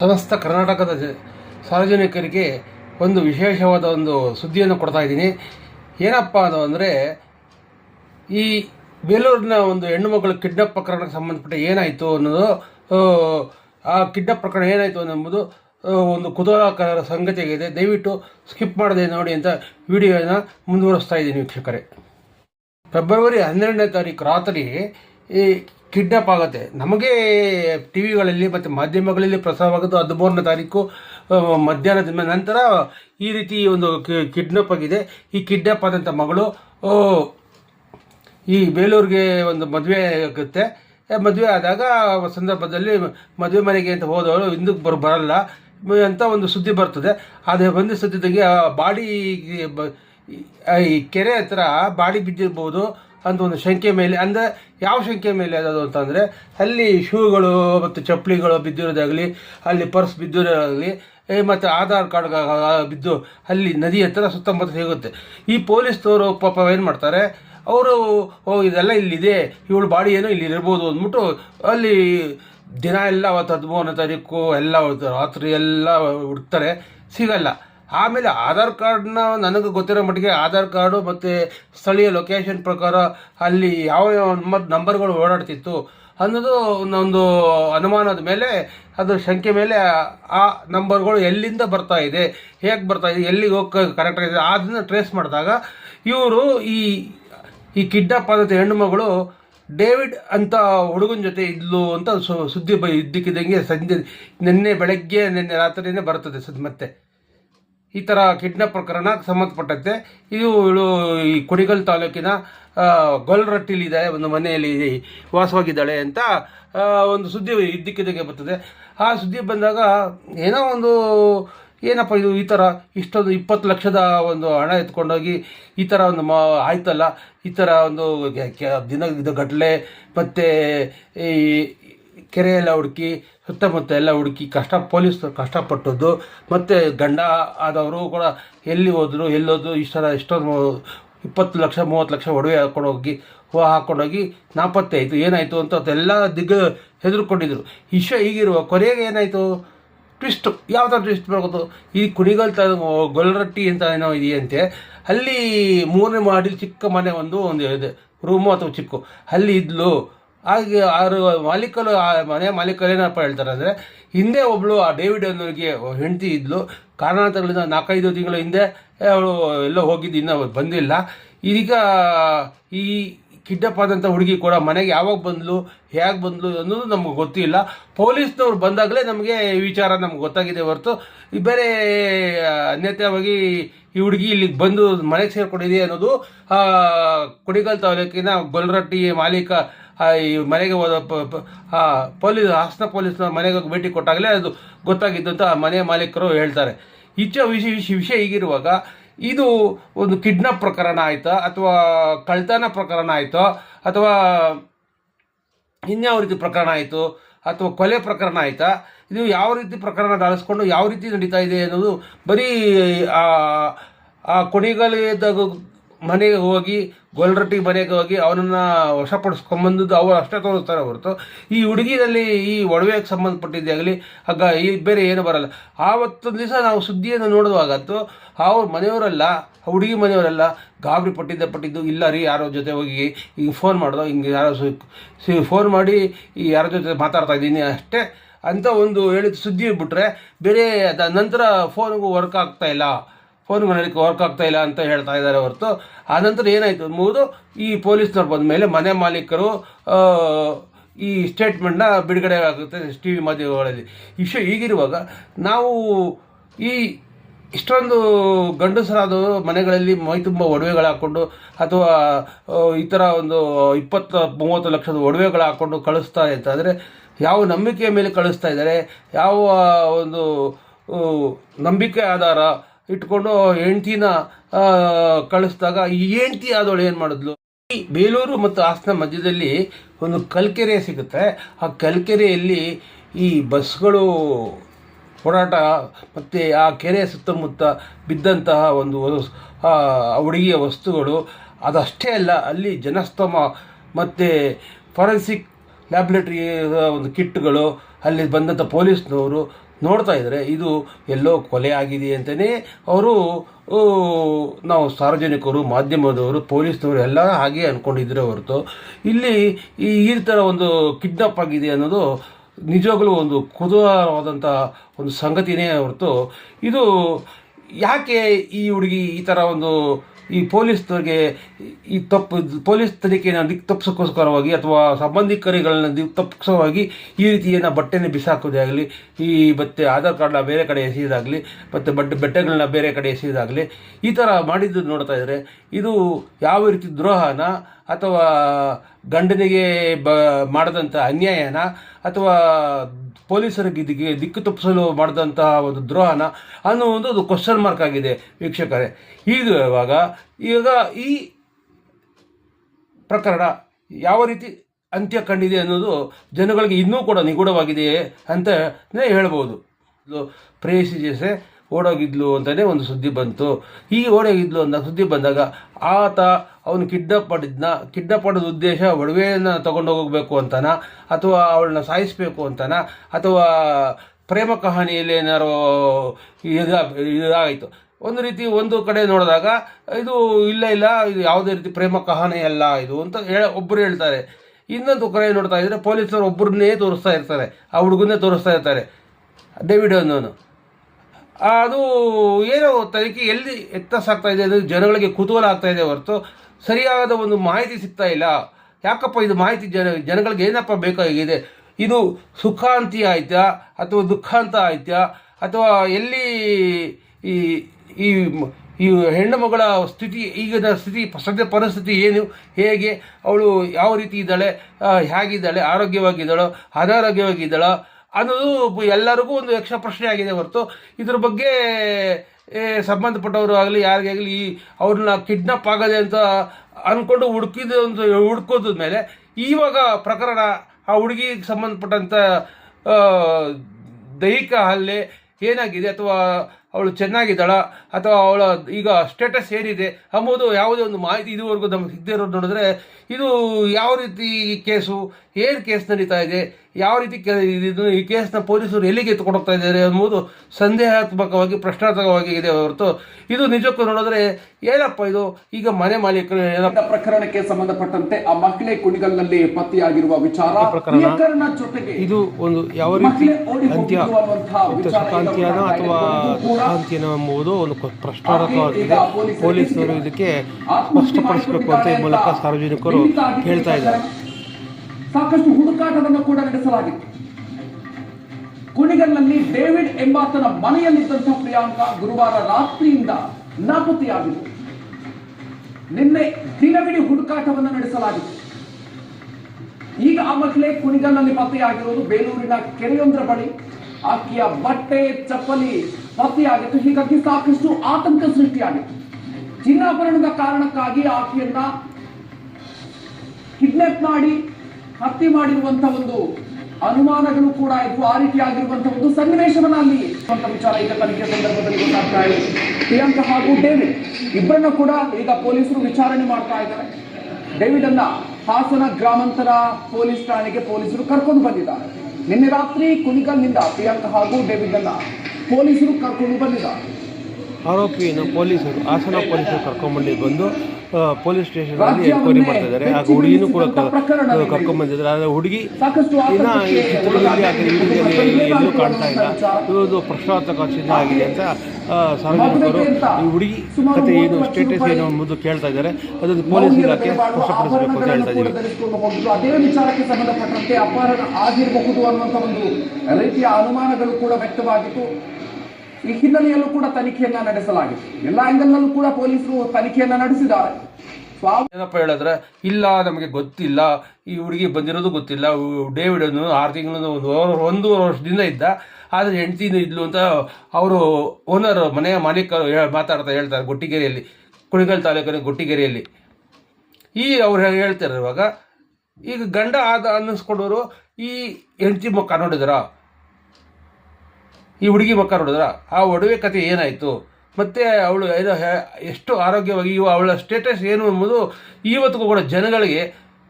ಸಮಸ್ತ ಕರ್ನಾಟಕದ ಸಾರ್ವಜನಿಕರಿಗೆ ಒಂದು ವಿಶೇಷವಾದ ಒಂದು ಸುದ್ದಿಯನ್ನು ಕೊಡ್ತಾ ಇದ್ದೀನಿ. ಏನಪ್ಪ ಅದು ಅಂದರೆ ಈ ಬೇಲೂರಿನ ಒಂದು ಹೆಣ್ಣು ಮಗಳು ಕಿಡ್ನಾಪ್ ಪ್ರಕರಣಕ್ಕೆ ಸಂಬಂಧಪಟ್ಟ ಏನಾಯಿತು ಅನ್ನೋದು ಆ, ಆ ಕಿಡ್ನಾಪ್ ಪ್ರಕರಣ ಏನಾಯಿತು ಅನ್ನೋದು ಒಂದು ಕುತೂಹಲಕರ ಸಂಗತಿಯಾಗಿದೆ. ದಯವಿಟ್ಟು ಸ್ಕಿಪ್ ಮಾಡದೆ ನೋಡಿ ಅಂತ ವಿಡಿಯೋನ ಮುಂದುವರಿಸ್ತಾ ಇದ್ದೀನಿ ವೀಕ್ಷಕರೇ. ಫೆಬ್ರವರಿ ಹನ್ನೆರಡನೇ ತಾರೀಕು ರಾತ್ರಿ ಈ ಕಿಡ್ನಾಪ್ ಆಗುತ್ತೆ. ನಮಗೆ ಟಿ ವಿಗಳಲ್ಲಿ ಮತ್ತು ಮಾಧ್ಯಮಗಳಲ್ಲಿ ಪ್ರಸಾರವಾಗೋದು ಹದಿಮೂರನೇ ತಾರೀಕು ಮಧ್ಯಾಹ್ನದ ನಂತರ ಈ ರೀತಿ ಒಂದು ಕಿಡ್ನಾಪ್ ಆಗಿದೆ. ಈ ಕಿಡ್ನಾಪ್ ಆದಂಥ ಮಗಳು ಈ ಬೇಲೂರಿಗೆ ಒಂದು ಮದುವೆ ಆಗುತ್ತೆ. ಮದುವೆ ಆದಾಗ ಸಂದರ್ಭದಲ್ಲಿ ಮದುವೆ ಮನೆಗೆ ಅಂತ ಹೋದವರು ಹಿಂದಕ್ಕೆ ಬರ್ ಬರಲ್ಲ. ಅಂತ ಒಂದು ಸುದ್ದಿ ಬರ್ತದೆ. ಅದೇ ಬಂದ ಸುದ್ದಿದಾಗೆ ಆ, ಬಾಡಿ ಈ ಕೆರೆ ಹತ್ರ ಬಾಡಿ ಬಿದ್ದಿರ್ಬೋದು. ಅಂತ ಒಂದು ಶಂಕೆ ಮೇಲೆ, ಅಂದರೆ ಯಾವ ಶಂಕೆ ಮೇಲೆ ಅದು ಅಂತಂದರೆ ಅಲ್ಲಿ ಶೂಗಳು ಮತ್ತು ಚಪ್ಪಲಿಗಳು ಬಿದ್ದಿರೋದಾಗಲಿ, ಅಲ್ಲಿ ಪರ್ಸ್ ಬಿದ್ದಿರೋದಾಗಲಿ ಮತ್ತು ಆಧಾರ್ ಕಾರ್ಡ್ ಬಿದ್ದು ಅಲ್ಲಿ ನದಿ ಹತ್ರ ಸುತ್ತಮುತ್ತ ಸಿಗುತ್ತೆ. ಈ ಪೊಲೀಸ್ನವರು ಪಾಪ ಏನು ಮಾಡ್ತಾರೆ, ಅವರು, ಓ, ಇದೆಲ್ಲ ಇಲ್ಲಿದೆ, ಇವಳು ಬಾಡಿ ಏನೋ ಇಲ್ಲಿ ಇರ್ಬೋದು ಅಂದ್ಬಿಟ್ಟು, ಅಲ್ಲಿ ದಿನ ಎಲ್ಲ ಅವತ್ತು ಹದಿಮೂರನೇ ತಾರೀಕು ಎಲ್ಲ ರಾತ್ರಿ ಎಲ್ಲ ಹುಡ್ತಾರೆ ಸಿಗಲ್ಲ. ಆಮೇಲೆ ಆಧಾರ್ ಕಾರ್ಡ್ನ ನನಗೆ ಗೊತ್ತಿರೋ ಮಟ್ಟಿಗೆ ಆಧಾರ್ ಕಾರ್ಡು ಮತ್ತು ಸ್ಥಳೀಯ ಲೊಕೇಶನ್ ಪ್ರಕಾರ ಅಲ್ಲಿ ಯಾವ ಯಾವ ನಂಬರ್ ನಂಬರ್ಗಳು ಓಡಾಡ್ತಿತ್ತು ಅನ್ನೋದು ಒಂದು ಅನುಮಾನದ ಮೇಲೆ, ಅದು ಶಂಕೆ ಮೇಲೆ ಆ ನಂಬರ್ಗಳು ಎಲ್ಲಿಂದ ಬರ್ತಾ ಇದೆ, ಹೇಗೆ ಬರ್ತಾ ಇದೆ, ಎಲ್ಲಿಗೆ ಹೋಗಿ ಕರೆಕ್ಟ್ ಆಗಿದೆ ಅದನ್ನ ಟ್ರೇಸ್ ಮಾಡಿದಾಗ ಇವರು ಈ ಈ ಕಿಡ್ನಾಪ್ ಆದಂಥ ಹೆಣ್ಣುಮಗಳು ಡೇವಿಡ್ ಅಂತ ಹುಡುಗನ ಜೊತೆ ಇದ್ಲು ಅಂತ ಸುದ್ದಿ ಬ ಇದ್ದಕ್ಕಿದ್ದಂಗೆ ಸಂಜೆ ನಿನ್ನೆ ಬೆಳಗ್ಗೆ, ನಿನ್ನೆ ರಾತ್ರಿಯೇ ಬರ್ತದೆ ಸದ್ ಮತ್ತೆ. ಈ ಥರ ಕಿಡ್ನಾಪ್ ಪ್ರಕರಣ ಸಂಬಂಧಪಟ್ಟಂತೆ ಇದು ಈ ಕುಣಿಗಲ್ ತಾಲೂಕಿನ ಗೊಲ್ರಟ್ಟಿಲಿದೆ, ಒಂದು ಮನೆಯಲ್ಲಿ ವಾಸವಾಗಿದ್ದಾಳೆ ಅಂತ ಒಂದು ಸುದ್ದಿ ಇದ್ದಕ್ಕಿದ್ದಂಗೆ ಬರ್ತದೆ. ಆ ಸುದ್ದಿ ಬಂದಾಗ ಏನೋ ಒಂದು, ಏನಪ್ಪ ಇದು ಈ ಥರ ಇಷ್ಟೊಂದು ಇಪ್ಪತ್ತು ಲಕ್ಷದ ಒಂದು ಹಣ ಎತ್ಕೊಂಡೋಗಿ ಈ ಥರ ಒಂದು ಮಾ, ಆಯ್ತಲ್ಲ, ಈ ಥರ ಒಂದು ದಿನ ಗಟ್ಟಲೆ ಮತ್ತು ಈ ಕೆರೆ ಎಲ್ಲ ಹುಡುಕಿ ಸುತ್ತಮುತ್ತ ಎಲ್ಲ ಹುಡುಕಿ ಕಷ್ಟ, ಪೊಲೀಸ್ ಕಷ್ಟಪಟ್ಟದ್ದು. ಮತ್ತು ಗಂಡ ಆದವರು ಕೂಡ ಎಲ್ಲಿ ಹೋದರು, ಎಲ್ಲೋದ್ರು ಇಷ್ಟರ ಇಷ್ಟೊಂದು ಇಪ್ಪತ್ತು ಲಕ್ಷ, ಮೂವತ್ತು ಲಕ್ಷ ಒಡವೆ ಹಾಕ್ಕೊಂಡೋಗಿ ಹೂವು ಹಾಕ್ಕೊಂಡೋಗಿ ನಾಪತ್ತೆ ಆಯಿತು ಏನಾಯಿತು ಅಂತ ಅದೆಲ್ಲ ದಿಗ್ಗ ಹೆದರ್ಕೊಂಡಿದ್ರು. ವಿಷಯ ಈಗಿರುವ ಕೊನೆಗೆ ಏನಾಯಿತು? ಟ್ವಿಸ್ಟ್. ಯಾವ ಥರ ಟ್ವಿಸ್ಟ್ ಮಾಡ್ಬೋದು? ಈ ಕುಣಿಗಲ್ ತ ಗೊಲ್ರಟ್ಟಿ ಅಂತ ಏನೋ ಇದೆಯಂತೆ, ಅಲ್ಲಿ ಮೂರನೇ ಮಾಡಿ ಚಿಕ್ಕ ಮನೆ ಒಂದು ಒಂದು ಇದೆ. ರೂಮು ಅಥವಾ ಚಿಕ್ಕು. ಅಲ್ಲಿ ಇದ್ಲು ಹಾಗೆ ಅವರು ಮಾಲೀಕರು, ಆ ಮನೆ ಮಾಲೀಕರು ಏನಪ್ಪ ಹೇಳ್ತಾರೆ ಅಂದರೆ, ಹಿಂದೆ ಒಬ್ಬಳು ಆ ಡೇವಿಡ್ ಅನ್ನೋರಿಗೆ ಹೆಂಡತಿ ಇದ್ಲು. ಕಾರಣಾಂತರಗಳಿಂದ ನಾಲ್ಕೈದು ತಿಂಗಳ ಹಿಂದೆ ಅವಳು ಎಲ್ಲೋ ಹೋಗಿದ್ದು, ಇನ್ನೂ ಬಂದಿಲ್ಲ. ಈಗ ಈ ಕಿಡ್ನಪ್ ಆದಂಥ ಹುಡುಗಿ ಕೂಡ ಮನೆಗೆ ಯಾವಾಗ ಬಂದ್ಲು, ಹೇಗೆ ಬಂದ್ಲು ಅನ್ನೋದು ನಮ್ಗೆ ಗೊತ್ತಿಲ್ಲ. ಪೊಲೀಸ್ನವ್ರು ಬಂದಾಗಲೇ ನಮಗೆ ವಿಚಾರ ನಮ್ಗೆ ಗೊತ್ತಾಗಿದೆ ಹೊರತು. ಬೇರೆ ಅನ್ಯತೆಯವಾಗಿ ಈ ಹುಡುಗಿ ಇಲ್ಲಿಗೆ ಬಂದು ಮನೆಗೆ ಸೇರ್ಕೊಂಡಿದೆ ಅನ್ನೋದು ಕುಡಿಗಲ್ ತಾಲೂಕಿನ ಗೊಲ್ರಟ್ಟಿ ಮಾಲೀಕ ಈ ಮನೆಗೆ ಹೋದ ಪೊಲೀಸ್ ಹಾಸನ ಪೊಲೀಸ್ನ ಮನೆಗೆ ಭೇಟಿ ಕೊಟ್ಟಾಗಲೇ ಅದು ಗೊತ್ತಾಗಿದ್ದು ಅಂತ ಮನೆ ಮಾಲೀಕರು ಹೇಳ್ತಾರೆ. ಇಚ್ಚ ವಿಷಯ ವಿಷಯ ಹೀಗಿರುವಾಗ, ಇದು ಒಂದು ಕಿಡ್ನಾಪ್ ಪ್ರಕರಣ ಆಯಿತಾ, ಅಥವಾ ಕಳ್ತನ ಪ್ರಕರಣ ಆಯಿತೋ, ಅಥವಾ ಇನ್ಯಾವ ರೀತಿ ಪ್ರಕರಣ ಆಯಿತು, ಅಥವಾ ಕೊಲೆ ಪ್ರಕರಣ ಆಯಿತಾ, ಇದು ಯಾವ ರೀತಿ ಪ್ರಕರಣ ದಾಳಿಸ್ಕೊಂಡು ಯಾವ ರೀತಿ ನಡೀತಾ ಇದೆ ಅನ್ನೋದು ಬರೀ ಆ ಆ ಕೊನೆಗಾಲದ ಮನೆಗೆ ಹೋಗಿ ಗೊಲ್ರಟ್ಟಿ ಮನೆಗೆ ಹೋಗಿ ಅವನನ್ನು ವಶಪಡಿಸ್ಕೊಂಬಂದದ್ದು ಅವರು ಅಷ್ಟೇ ತೋರಿಸ್ತಾರೆ ಹೊರತು. ಈ ಹುಡುಗಿನಲ್ಲಿ ಈ ಒಡವೆಗೆ ಸಂಬಂಧಪಟ್ಟಿದ್ದೇ ಆಗಲಿ ಆಗ ಈ ಬೇರೆ ಏನು ಬರಲ್ಲ. ಆವತ್ತೊಂದು ದಿವಸ ನಾವು ಸುದ್ದಿಯನ್ನು ನೋಡುವಾಗತ್ತು ಅವ್ರ ಮನೆಯವರೆಲ್ಲ, ಹುಡುಗಿ ಮನೆಯವರೆಲ್ಲ, ಗಾಬರಿ ಪಟ್ಟಿದ್ದ ಪಟ್ಟಿದ್ದು, ಇಲ್ಲ ರೀ, ಯಾರೋ ಜೊತೆ ಹೋಗಿ ಈಗ ಫೋನ್ ಮಾಡಿದೋ, ಹಿಂಗೆ ಯಾರೋ ಫೋನ್ ಮಾಡಿ ಈ ಯಾರ ಜೊತೆ ಮಾತಾಡ್ತಾ ಇದ್ದೀನಿ ಅಷ್ಟೇ. ಅಂತ ಒಂದು ಹೇಳಿದ ಸುದ್ದಿ ಬಿಟ್ಟರೆ ಬೇರೆ ನಂತರ ಫೋನ್ಗೂ ವರ್ಕ್ ಆಗ್ತಾ ಇಲ್ಲ. ಫೋನ್ಗಳು ಮಾಡಲಿಕ್ಕೆ ವರ್ಕ್ ಆಗ್ತಾ ಇಲ್ಲ ಅಂತ ಹೇಳ್ತಾ ಇದ್ದಾರೆ ಹೊರತು. ನಂತರ ಏನಾಯಿತು ಎಂಬುದು ಈ ಪೊಲೀಸ್ನವ್ರು ಬಂದ ಮೇಲೆ ಮನೆ ಮಾಲೀಕರು ಈ ಸ್ಟೇಟ್ಮೆಂಟ್ನ ಬಿಡುಗಡೆ ಆಗುತ್ತೆ ಟಿ ವಿ ಮಾಧ್ಯಮಗಳಲ್ಲಿ ವಿಷಯ ಹೀಗಿರುವಾಗ ನಾವು ಈ ಇಷ್ಟೊಂದು ಗಂಡಸರಾದವರು ಮನೆಗಳಲ್ಲಿ ಮೈ ತುಂಬ ಒಡವೆಗಳು ಹಾಕ್ಕೊಂಡು ಅಥವಾ ಈ ಥರ ಒಂದು ಇಪ್ಪತ್ತು ಮೂವತ್ತು ಲಕ್ಷದ ಒಡವೆಗಳು ಹಾಕ್ಕೊಂಡು ಕಳಿಸ್ತಾ ಅಂತಂದರೆ ಯಾವ ನಂಬಿಕೆಯ ಮೇಲೆ ಕಳಿಸ್ತಾ ಇದ್ದಾರೆ, ಯಾವ ಒಂದು ನಂಬಿಕೆ ಆಧಾರ ಇಟ್ಕೊಂಡು ಹೆಂಡ್ತಿನ ಕಳಿಸಿದಾಗ ಈ ಹೆಂಡ್ತಿ ಆದವಳು ಏನು ಮಾಡಿದ್ಲು? ಈ ಬೇಲೂರು ಮತ್ತು ಹಾಸನ ಮಧ್ಯದಲ್ಲಿ ಒಂದು ಕಲ್ಕೆರೆ ಸಿಗುತ್ತೆ. ಆ ಕಲ್ಕೆರೆಯಲ್ಲಿ ಈ ಬಸ್ಗಳು ಓಡಾಟ ಮತ್ತು ಆ ಕೆರೆಯ ಸುತ್ತಮುತ್ತ ಬಿದ್ದಂತಹ ಒಂದು ಹುಡುಗಿಯ ವಸ್ತುಗಳು. ಅದಷ್ಟೇ ಅಲ್ಲ, ಅಲ್ಲಿ ಜನಸ್ತಮ ಮತ್ತು ಫಾರೆನ್ಸಿಕ್ ಲ್ಯಾಬ್ರೇಟರಿ ಒಂದು ಕಿಟ್ಗಳು, ಅಲ್ಲಿ ಬಂದಂಥ ಪೊಲೀಸ್ನವರು ನೋಡ್ತಾ ಇದ್ದರೆ ಇದು ಎಲ್ಲೋ ಕೊಲೆ ಆಗಿದೆ ಅಂತಲೇ ಅವರು ನಾವು ಸಾರ್ವಜನಿಕರು, ಮಾಧ್ಯಮದವರು, ಪೊಲೀಸ್ನವರು ಎಲ್ಲ ಹಾಗೆ ಅಂದ್ಕೊಂಡಿದ್ರೆ ಹೊರತು ಇಲ್ಲಿ ಈ ಈ ಥರ ಒಂದು ಕಿಡ್ನಾಪ್ ಆಗಿದೆ ಅನ್ನೋದು ನಿಜವಾಗ್ಲೂ ಒಂದು ಕುತೂಹಲವಾದಂಥ ಒಂದು ಸಂಗತಿನೇ ಹೊರತು ಇದು ಯಾಕೆ ಈ ಹುಡುಗಿ ಈ ಥರ ಒಂದು ಈ ಪೊಲೀಸ್ನವ್ರಿಗೆ ಈ ತಪ್ಪು, ಪೊಲೀಸ್ ತನಿಖೆಯನ್ನು ದಿಕ್ ತಪ್ಪಿಸೋಕ್ಕೋಸ್ಕರವಾಗಿ ಅಥವಾ ಸಂಬಂಧಿಕರಿಗಳನ್ನ ದಿಕ್ ತಪ್ಪಿಸೋವಾಗಿ ಈ ರೀತಿಯನ್ನು ಬಟ್ಟೆನ ಬಿಸಾಕೋದೇ ಆಗಲಿ, ಈ ಮತ್ತೆ ಆಧಾರ್ ಕಾರ್ಡ್ನ ಬೇರೆ ಕಡೆ ಎಸೆಯೋದಾಗಲಿ, ಮತ್ತು ಬಟ್ಟೆ ಬಟ್ಟೆಗಳನ್ನ ಬೇರೆ ಕಡೆ ಎಸೆಯೋದಾಗಲಿ, ಈ ಥರ ಮಾಡಿದ್ದು ನೋಡ್ತಾ ಇದ್ದರೆ ಇದು ಯಾವ ರೀತಿ ದ್ರೋಹನ ಅಥವಾ ಗಂಡನಿಗೆ ಬ ಮಾಡಿದಂಥ ಅನ್ಯಾಯನ, ಅಥವಾ ಪೊಲೀಸರಿಗೆ ದಿಕ್ಕು ತಪ್ಪಿಸಲು ಮಾಡಿದಂತಹ ಒಂದು ದ್ರೋಹನ ಅನ್ನೋ ಒಂದು ಅದು ಕ್ವಶನ್ ಮಾರ್ಕ್ ಆಗಿದೆ ವೀಕ್ಷಕರೇ. ಈಗ ಇವಾಗ ಈಗ ಈ ಪ್ರಕರಣ ಯಾವ ರೀತಿ ಅಂತ್ಯ ಕಂಡಿದೆ ಅನ್ನೋದು ಜನಗಳಿಗೆ ಇನ್ನೂ ಕೂಡ ನಿಗೂಢವಾಗಿದೆ ಅಂತ ಹೇಳ್ಬೋದು. ಇದು ಪ್ರೇಯಸಿ ಜೊತೆ ಓಡೋಗಿದ್ಲು ಅಂತಲೇ ಒಂದು ಸುದ್ದಿ ಬಂತು. ಈ ಓಡೋಗಿದ್ಲು ಅಂತ ಸುದ್ದಿ ಬಂದಾಗ ಆತ ಅವನು ಕಿಡ್ನಾಪ್ ಮಾಡಿದ್ನ. ಕಿಡ್ನಾಪ್ ಮಾಡೋದ ಉದ್ದೇಶ ಒಡವೆಯನ್ನು ತಗೊಂಡು ಹೋಗಬೇಕು ಅಂತನ? ಅಥವಾ ಅವಳನ್ನ ಸಾಯಿಸಬೇಕು ಅಂತನ? ಅಥವಾ ಪ್ರೇಮ ಕಹಾನಿಯಲ್ಲಿ ಏನಾರು ಇದ ಇದಾಯಿತು ಒಂದು ರೀತಿ ಒಂದು ಕಡೆ ನೋಡಿದಾಗ ಇದು ಇಲ್ಲ ಇಲ್ಲ, ಇದು ಯಾವುದೇ ರೀತಿ ಪ್ರೇಮ ಕಹಾನಿ ಅಲ್ಲ ಇದು ಅಂತ ಹೇಳ ಒಬ್ಬರು ಹೇಳ್ತಾರೆ. ಇನ್ನೊಂದು ಕಡೆ ನೋಡ್ತಾ ಇದ್ರೆ ಪೊಲೀಸರು ಒಬ್ಬರನ್ನೇ ತೋರಿಸ್ತಾ ಇರ್ತಾರೆ. ಆ ಹುಡುಗನ್ನೇ ತೋರಿಸ್ತಾ ಇರ್ತಾರೆ. ಡೇವಿಡ್ ಅನ್ನೋನು. ಅದು ಏನೋ ತನಿಖೆ ಎಲ್ಲಿ ಎತ್ತಸಾಗ್ತಾ ಇದೆ, ಅದು ಜನಗಳಿಗೆ ಕುತೂಹಲ ಆಗ್ತಾ ಇದೆ ಹೊರತು ಸರಿಯಾದ ಒಂದು ಮಾಹಿತಿ ಸಿಗ್ತಾ ಇಲ್ಲ. ಯಾಕಪ್ಪ ಇದು ಮಾಹಿತಿ ಜನ, ಜನಗಳಿಗೆ ಏನಪ್ಪ ಬೇಕಾಗಿದೆ? ಇದು ಸುಖಾಂತಿ ಆಯ್ತಾ, ಅಥವಾ ದುಃಖಾಂತ ಆಯ್ತಾ, ಅಥವಾ ಎಲ್ಲಿ ಈ ಈ ಈ ಹೆಣ್ಣು ಮಗಳ ಸ್ಥಿತಿ, ಈಗಿನ ಸ್ಥಿತಿ, ಸದ್ಯ ಪರಿಸ್ಥಿತಿ ಏನು, ಹೇಗೆ, ಅವಳು ಯಾವ ರೀತಿ ಇದ್ದಾಳೆ ಹೇಗಿದ್ದಾಳೆ, ಆರೋಗ್ಯವಾಗಿದ್ದಾಳೋ, ಅನಾರೋಗ್ಯವಾಗಿದ್ದಾಳೋ ಅನ್ನೋದು ಎಲ್ಲರಿಗೂ ಒಂದು ಯಕ್ಷ ಪ್ರಶ್ನೆ ಆಗಿದೆ ಹೊರತು. ಇದ್ರ ಬಗ್ಗೆ ಸಂಬಂಧಪಟ್ಟವರು ಆಗಲಿ ಯಾರಿಗೇ ಆಗಲಿ ಈ ಅವ್ರನ್ನ ಕಿಡ್ನಾಪ್ ಆಗದೆ ಅಂತ ಅಂದ್ಕೊಂಡು ಹುಡುಕಿದ ಒಂದು, ಹುಡ್ಕೋದ ಮೇಲೆ ಇವಾಗ ಪ್ರಕರಣ ಆ ಹುಡುಗಿಗೆ ಸಂಬಂಧಪಟ್ಟಂಥ ದೈಹಿಕ ಹಲ್ಲೆ ಏನಾಗಿದೆ ಅಥವಾ ಅವಳು ಚೆನ್ನಾಗಿದ್ದಾಳ ಅಥವಾ ಅವಳ ಈಗ ಸ್ಟೇಟಸ್ ಏನಿದೆ ಅಂಬೋದು ಯಾವುದೇ ಒಂದು ಮಾಹಿತಿ ಇದುವರೆಗೂ ನಮಗೆ ಸಿಗದೇ ಇರೋದು ನೋಡಿದ್ರೆ ಇದು ಯಾವ ರೀತಿ ಈ ಕೇಸು? ಏನು ಕೇಸ್ ನಡೀತಾ ಇದೆ? ಯಾವ ರೀತಿ ಇದು ಈ ಕೇಸ್ನ ಪೊಲೀಸರು ಎಲ್ಲಿಗೆ ಎತ್ಕೊಂಡೋಗ್ತಾ ಇದ್ದಾರೆ ಎಂಬುದು ಸಂದೇಹಾತ್ಮಕವಾಗಿ ಪ್ರಶ್ನಾರ್ಥಕವಾಗಿ ಇದೆ ಹೊರತು ಇದು ನಿಜಕ್ಕೂ ನೋಡಿದ್ರೆ ಏನಪ್ಪ ಇದು? ಈಗ ಮನೆ ಮಾಲೀಕರು ಏನಪ್ಪ ಪ್ರಕರಣಕ್ಕೆ ಸಂಬಂಧಪಟ್ಟಂತೆ ಆ ಮಕ್ಕಳೇ ಕುಣಿಗಲ್ನಲ್ಲಿ ಪತ್ತೆಯಾಗಿರುವ ವಿಚಾರ ಪ್ರಕರಣ ಜೊತೆಗೆ ಇದು ಒಂದು ಯಾವ ರೀತಿ ಅಂತ್ಯ ಸುಖಾಂತ್ಯನ ಅಥವಾ. ಎಂಬುದು ಒಂದು ಪ್ರಶ್ನಾರ್ಥಕವಾಗಿದೆ. ಪೊಲೀಸರು ಇದಕ್ಕೆ ಸ್ಪಷ್ಟಪಡಿಸಬೇಕು ಅಂತ ಈ ಮೂಲಕ ಸಾರ್ವಜನಿಕರು ಹೇಳ್ತಾ ಇದ್ದಾರೆ. ಸಾಕಷ್ಟು ಹುಡುಕಾಟವನ್ನು ಕೂಡ ನಡೆಸಲಾಗಿತ್ತು. ಕುಣಿಗಲ್ನಲ್ಲಿ ಡೇವಿಡ್ ಎಂಬಾತನ ಮನೆಯಲ್ಲಿದ್ದಂತಹ ಪ್ರಿಯಾಂಕಾ ಗುರುವಾರ ರಾತ್ರಿಯಿಂದ ನಾಪತ್ತೆಯಾಗಿತ್ತು. ನಿನ್ನೆ ದಿನವಿಡೀ ಹುಡುಕಾಟವನ್ನು ನಡೆಸಲಾಗಿತ್ತು. ಈಗ ಆ ಮಹಿಳೆ ಕುಣಿಗಲ್ನಲ್ಲಿ ಪತ್ತೆಯಾಗಿರುವುದು ಬೇಲೂರಿನ ಕೆರೆಯೊಂದರ ಬಳಿ. ಆಕೆಯ ಬಟ್ಟೆ ಚಪ್ಪಲಿ ಪತ್ತೆಯಾಗಿತ್ತು. ಹೀಗಾಗಿ ಸಾಕಷ್ಟು ಆತಂಕ ಸೃಷ್ಟಿಯಾಗಿತ್ತು. ಚಿನ್ನಾಭರಣದ ಕಾರಣಕ್ಕಾಗಿ ಆಕೆಯನ್ನ ಕಿಡ್ನಾಪ್ ಮಾಡಿ, ಹತ್ಯೆ ಮಾಡಿರುವಂತಹ ಒಂದು ಅನುಮಾನಗಳು ಕೂಡ ಇದ್ವು ಆ ರೀತಿಯಾಗಿರುವಂತಹ ಒಂದು ಸನ್ನಿವೇಶವನ್ನ ಅಲ್ಲಿ ವಿಚಾರ ಈಗ ತನಿಖೆ ಸಂದರ್ಭದಲ್ಲಿ ಗೊತ್ತಾಗ್ತಾ ಇದೆ. ಪ್ರಿಯಾಂಕ ಹಾಗೂ ಡೇವಿಡ್ ಇಬ್ಬರನ್ನ ಕೂಡ ಈಗ ಪೊಲೀಸರು ವಿಚಾರಣೆ ಮಾಡ್ತಾ ಇದ್ದಾರೆ. ಡೇವಿಡ್ ಅನ್ನ ಹಾಸನ ಗ್ರಾಮಾಂತರ ಪೊಲೀಸ್ ಠಾಣೆಗೆ ಪೊಲೀಸರು ಕರ್ಕೊಂಡು ಬಂದಿದ್ದಾರೆ. ನಿನ್ನೆ ರಾತ್ರಿ ಕುಣಿಗಲ್ನಿಂದ ಪ್ರಿಯಾಂಕಾ ಹಾಗೂ ಡೇವಿಡ್ ಅನ್ನ ಪೊಲೀಸರು ಕರ್ಕೊಂಡು ಬಂದಿದ್ದಾರೆ. ಆರೋಪಿಯನ್ನು ಪೊಲೀಸರು ಹಾಸನ ಪೊಲೀಸರು ಕರ್ಕೊಂಡ್ಬಂದು ಬಂದು ಪೊಲೀಸ್ ಸ್ಟೇಷನಲ್ಲಿ ಎನ್ಕ್ವೈರಿ ಮಾಡ್ತಾ ಇದ್ದಾರೆ. ಆಗ ಹುಡುಗಿನೂ ಕೂಡ ಕರ್ಕೊಂಡ್ಬಂದಿದ್ದಾರೆ ಆದರೆ ಹುಡುಗಿ ಇನ್ನ ಈ ಚಿತ್ರದಲ್ಲಿ ಆಗಲಿ ವಿಡಿಯೋದಲ್ಲಿ ಎಲ್ಲೂ ಕಾಣ್ತಾ ಇಲ್ಲ. ಇದು ಪ್ರಶ್ನಾರ್ಥಕ ಚಿಹ್ನೆ ಆಗಿದೆ ಅಂತ ಸಾರ್ವಜನಿಕರು ಈ ಹುಡುಗಿ ಕತೆ ಏನು ಸ್ಟೇಟಸ್ ಏನು ಎಂಬುದು ಕೇಳ್ತಾ ಇದ್ದಾರೆ. ಅದನ್ನು ಪೊಲೀಸ್ ಇಲಾಖೆ ಸ್ಪಷ್ಟಪಡಿಸಬೇಕು ಅಂತ ಹೇಳ್ತಾ ಇದ್ದೀವಿ. ಅದೇ ವಿಚಾರಕ್ಕೆ ಸಂಬಂಧಪಟ್ಟಂತೆ ಅಪಹರಣ ಆಗಿರಬಹುದು ಅನ್ನುವಂಥ ಒಂದು ರೀತಿಯ ಅನುಮಾನಗಳು ಕೂಡ ವ್ಯಕ್ತವಾಗಿತ್ತು. ಈ ಹಿನ್ನೆಲೆಯಲ್ಲೂ ಕೂಡ ತನಿಖೆಯನ್ನ ನಡೆಸಲಾಗಿದೆ. ಎಲ್ಲ ಆಂಗಲ್ನಲ್ಲೂ ಕೂಡ ಪೊಲೀಸರು ತನಿಖೆಯನ್ನ ನಡೆಸಿದ್ದಾರೆ. ಏನಪ್ಪ ಹೇಳಿದ್ರೆ, ಇಲ್ಲ, ನಮಗೆ ಗೊತ್ತಿಲ್ಲ. ಈ ಹುಡುಗಿ ಬಂದಿರೋದು ಗೊತ್ತಿಲ್ಲ. ಡೇವಿಡ್ ಅನ್ನು ಆರು ತಿಂಗಳಿಂದ ಒಂದು ವರ್- ಒಂದೂವರೆ ವರ್ಷದಿಂದ ಇದ್ದ. ಆದರೆ ಹೆಂಡ್ತಿನೂ ಇದ್ಲು ಅಂತ ಅವರು ಓನರ್ ಮನೆಯ ಮಾಲೀಕರು ಹೇಳ್- ಮಾತಾಡ್ತಾ ಹೇಳ್ತಾರೆ ಗೊಟ್ಟಿಗೆರೆಯಲ್ಲಿ. ಕುಣಿಗಲ್ ತಾಲೂಕಿನ ಗೊಟ್ಟಿಗೆರೆಯಲ್ಲಿ. ಈ ಅವ್ರು ಹೇಳ್ತಾರೆ ಇವಾಗ, ಈಗ ಗಂಡ ಆದ ಅನ್ನಿಸ್ಕೊಂಡವರು ಈ ಹೆಂಡತಿ ಮುಖ ನೋಡಿದ್ರ? ಈ ಹುಡುಗಿ ಬಕ್ಕ ನೋಡಿದ್ರ ಆ ಒಡವೆ ಕಥೆ ಏನಾಯಿತು? ಮತ್ತು ಅವಳು ಏನೋ ಎಷ್ಟು ಆರೋಗ್ಯವಾಗಿ ಇವು, ಅವಳ ಸ್ಟೇಟಸ್ ಏನು ಎಂಬುದು ಇವತ್ತಿಗೂ ಕೂಡ ಜನಗಳಿಗೆ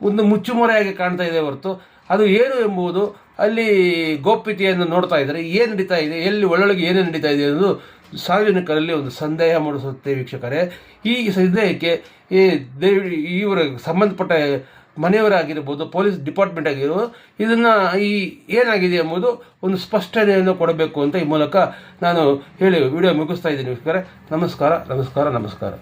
ಒಂದು ಮುಚ್ಚುಮರೆಯಾಗಿ ಕಾಣ್ತಾ ಇದೆ ಹೊರತು. ಅದು ಏನು ಎಂಬುದು ಅಲ್ಲಿ ಗೋಪ್ಯತೆಯನ್ನು ನೋಡ್ತಾ ಇದ್ದಾರೆ. ಏನು ನಡೀತಾ ಇದೆ? ಎಲ್ಲಿ ಒಳೊಳಗೆ ಏನೇನು ನಡೀತಾ ಇದೆ ಅನ್ನೋದು ಸಾರ್ವಜನಿಕರಲ್ಲಿ ಒಂದು ಸಂದೇಹ ಮೂಡಿಸುತ್ತೆ ವೀಕ್ಷಕರೇ. ಈ ಸಂದೇಹಕ್ಕೆ ಈ ದೇವಿ ಇವರ ಸಂಬಂಧಪಟ್ಟ ಮನೆಯವರಾಗಿರ್ಬೋದು, ಪೊಲೀಸ್ ಡಿಪಾರ್ಟ್ಮೆಂಟ್ ಆಗಿರ್ಬೋದು, ಇದನ್ನು ಈ ಏನಾಗಿದೆ ಎಂಬುದು ಒಂದು ಸ್ಪಷ್ಟನೆಯನ್ನು ಕೊಡಬೇಕು ಅಂತ ಈ ಮೂಲಕ ನಾನು ಹೇಳಿ ವಿಡಿಯೋ ಮುಗಿಸ್ತಾ ಇದ್ದೀನಿ ನಮಸ್ಕಾರ ನಮಸ್ಕಾರ ನಮಸ್ಕಾರ.